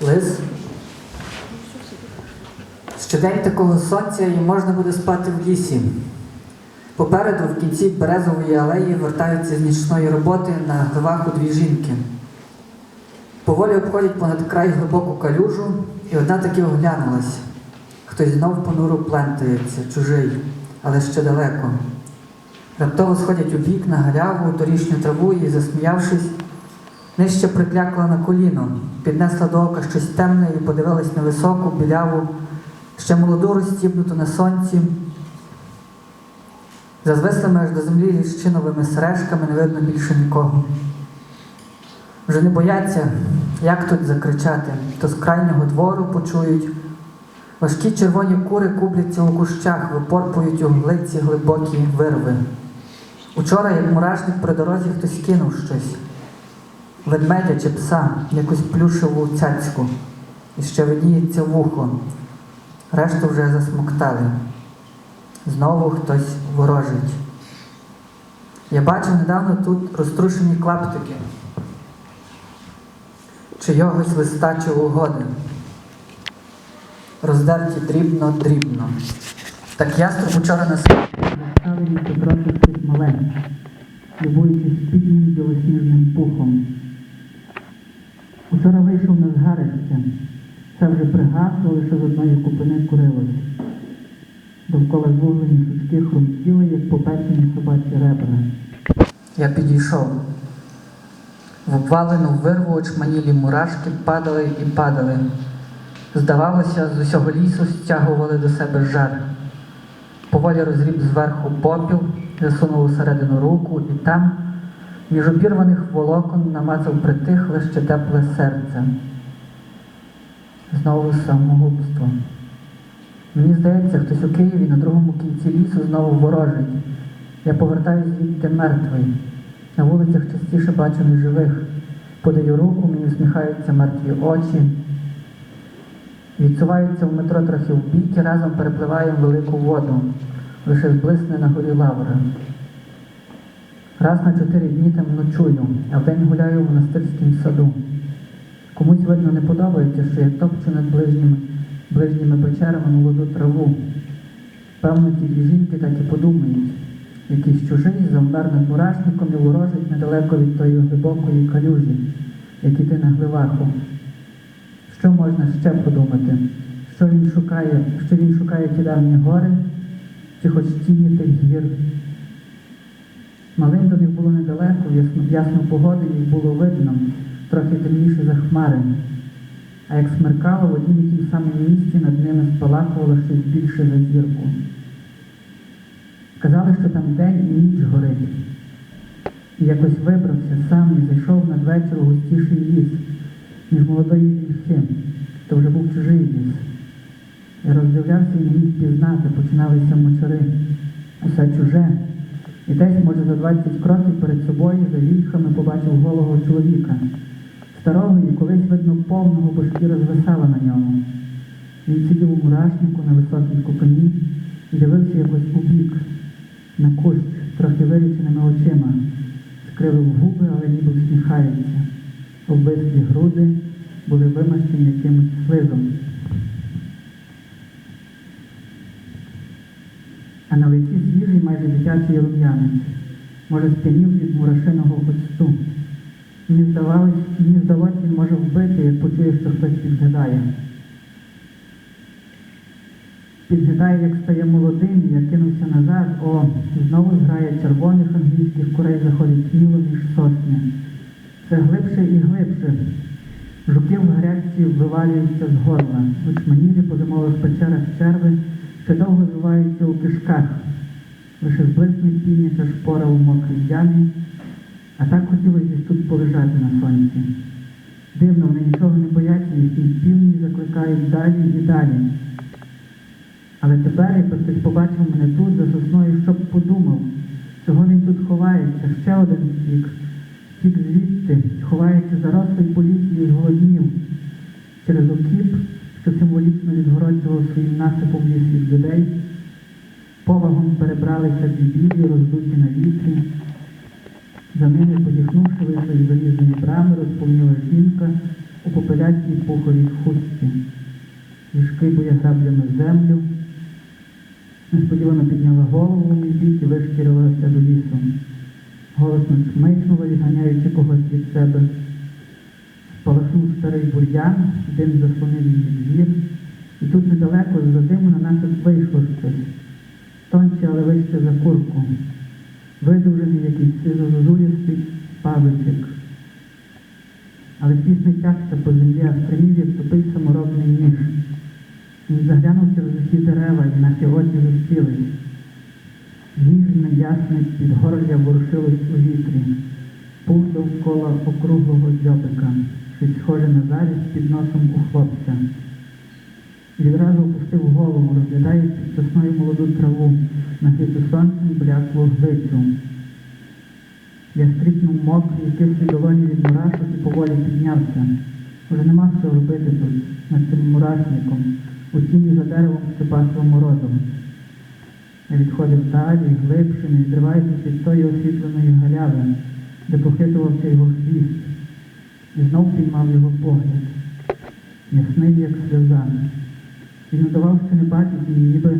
Лис. Щодень такого сонця і можна буде спати в лісі. Попереду, в кінці березової алеї, вертаються з нічної роботи на гливаху дві жінки. Поволі обходять понад край глибоку калюжу, і одна таки оглянулась. Хтось знов понуро плентається, чужий, але ще далеко. Раптово сходять у бік на галяву, торішню траву і, засміявшись, нижче приклякла на коліно, піднесла до ока щось темне і подивилась на високу, біляву, ще молоду розстібнуту на сонці. За звислими аж до землі ліщиновими сережками не видно більше нікого. Вже не бояться, як тут закричати, то з крайнього двору почують. Важкі червоні кури кубляться у кущах, випорпують у глиці глибокі вирви. Учора, як мурашник при дорозі, хтось кинув щось. Ведмедя чи пса, якусь плюшеву цяцьку, і ще видіється вухо. Решту вже засмоктали. Знову хтось ворожить. Я бачив недавно тут розтрушені клаптики чийогось листа чи угоди. Роздерті дрібно-дрібно. Так яструб учора на ставили трохи щось маленьке, любуючись спіднім білосніжним пухом. Учора вийшов на згарище. Це вже пригасло, лише з одної купини курилось. Довкола звуглені сучки хрумтіли, як попечені собачі ребра. Я підійшов. В обвалену вирву очманілі мурашки падали і падали. Здавалося, з усього лісу стягували до себе жар. Поволі розріб зверху попіл, засунув усередину руку і там, між обірваних волокон, намацав притихле ще тепле серце. Знову самогубство. Мені здається, хтось у Києві на другому кінці лісу знову ворожить. Я повертаюсь звідти мертвий. На вулицях частіше бачу неживих. Подаю руку, мені усміхаються мертві очі. Відсуваються в метро трохи в бік і разом перепливаємо велику воду. Лише зблисне на горі лавра. Раз на чотири дні там ночую, а вдень гуляю в монастирському саду. Комусь, видно, не подобається, що я топчу над ближніми, ближніми печерами молоду траву. Певно, ті жінки так і подумають. Якийсь чужий завмер над мурашником і ворожить недалеко від тої глибокої калюжі, як іти на гливаху. Що можна ще подумати? Що він шукає, що він шукає ті давні гори, чи хоч тіні тих гір? Малим до них було недалеко, в ясну, ясну їх було видно, трохи темніше за хмари. А як смеркало, в однім тім самому місці над ними спалахувало щось більше за зірку. Казали, що там день і ніч горить. І якось вибрався сам і зайшов надвечір у густіший ліс, між молодої вільхи. То вже був чужий ліс. Я роздивлявся і не міг пізнати, починалися мочари. Усе чуже. І десь, може, за 20 кроків перед собою за вільхами побачив голого чоловіка. Старого і колись, видно, повного, бо шкіра на ньому. Він сидів у мурашнику на високій купині і дивився якось у бік, на кущ, трохи виріченими очима, скривив губи, але ніби всміхається. Обвислі груди були вимащені якимось слизом. А на лиці свіжий майже дитячий рум'янець, може, сп'янів від мурашиного оцту. Мені здавалось, мені здалось, він може вбити, як почує, що хтось підглядає. Підглядає, як стає молодим, і я кинувся назад, о, знову зграє червоних англійських курей заходить сміло між сосни. Все глибше і глибше. Жуки в гарячці вивалюються з горла. Учманілі по зимових печерах черви ще довго звиваються у кишках. Лише зблиснуть північа шпора у мокрій ямі, а так хотілося тут полежати на сонці. Дивно, вони нічого не бояться, їхні півні закликають далі і далі. Але тепер, якби хтось побачив мене тут, за сосною, що б подумав, чого він тут ховається, ще один втік, втік звідти, ховається зарослий поліції зголоднів через окіп, що символічно відгороджував своїм насипом ліс від людей. Повагом перебралися дві білі, роздуті на вітрі. За ними, позіхнувши, вийшли з залізної брами, розповніла жінка у попелястій пуховій хустці. Вішки боє граблями землю. Несподівано підняла голову в мій бік і вишкірилася до лісу. Голосно чмикнула, відганяючи когось від себе. Спалахнув старий бур'ян, дим заслонив її двір, і тут недалеко з-за диму на нас вийшло щось. Тонче, але вище за курку. Видовжений якийсь сизо-зозулістий павичик. Але пісний тягся по землі, а стримів, як тупий саморобний ніж. Він заглянув через усі дерева, і наші очі зустрілись. Ніжне, ясне підгорля ворушилось у вітрі, пух довкола округлого дзьобика, щось схоже на заріз під носом у хлопця. Відразу опустив голову, розглядає під сосною молоду траву, нагріту сонцем бляклу глицю. Я стріпнув мокрі, кислі долоні від мурашок і поволі піднявся. Уже нема що робити тут, над цим мурашником, у тіні за деревом, що пахло морозом. Я відходив далі, глибше, не відриваючись від тої освітленої галяви, де похитувався його хвіст, і знов піймав його погляд, ясний, як сльоза. Він удавав, що не бачить її, ніби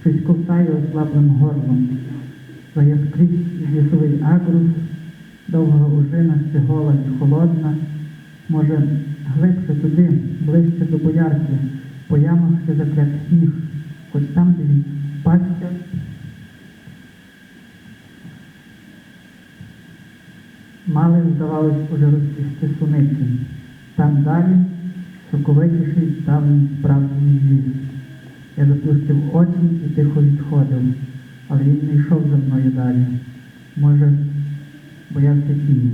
щось ковтає ослаблим горлом. Заyaскрізь лісовий агрус, довга ужина, ще гола і холодна, може, глибше туди, ближче до боярки, по ямах ще заклят сніг, хоч там, де він пастя, мали, уже розпісти суниці. Там далі соковитіший давній справжній ліс. Я заплющив очі і тихо відходив, але він не йшов за мною далі. Може, боявся тіні.